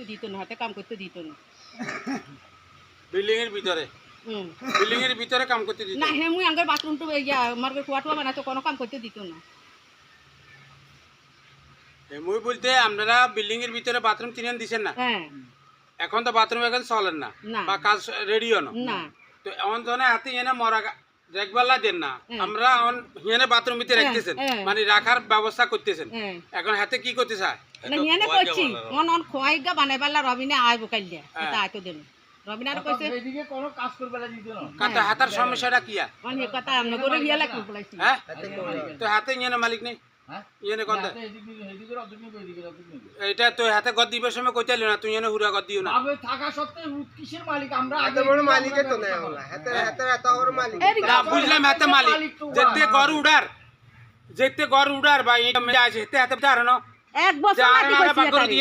করতে দিত না হাতে কাম করতে দিত না। বিল্ডিং এর ভিতরে? হুম। বিল্ডিং এর ভিতরে কাম করতে দিত? না হে মুই আঙ্গার বাথরুমটা ইয়া আমার কুয়াটুয়া বানাতো কোনো কাম করতে দিত না। মুই বলতে আপনারা বিল্ডিং এর ভিতরে বাথরুম কিনে দিছেন না? হ্যাঁ। এখন তো বাথরুম এখন চলেন না। বা কাজ রেডিও না। না। তো এমন ধরনের হাতে এনে মরা দেখবেলা দেন না। হ্যাঁ। আমরা হিয়ানে বাথরুম ভিতরে হ্যাঁ, রাখতেছেন। হ্যাঁ। মানে রাখার ব্যবস্থা করতেছেন। হ্যাঁ এখন হাতে কি করতে চায় না হিয়ানে করছি। মন অন খোয়াই গা বানাই পারলা রবিনে আইব কাইলে এটা আইতো দেন। রবিনার কইছে এদিকে কোনো কাজ করবে না না। কাটা হাতার সমস্যাটা কি অন কথা আমনে করে হিয়া লাগবে হ্যাঁ? তো হাতে মালিক নেই। কত এদিকে এদিকে অর্ধেক নিবে এদিকে অর্ধেক নিবে। এটা তো হাতে গদ দিবার সময় কইতে না তুই এনে হুরা গদ দিও না। আবে থাকা সত্ত্বেও কিসের মালিক? আমরা এত বড় মালিকের তো নাই হলা হাতে হাতে এত বড় মালিক। না বুঝলাম হাতে মালিক? যেতে গড় উড়ার। যেতে গড় উড়ার বা এই আছে হেতে হাতে দাঁড়ানো এক বছর মাটি কইছি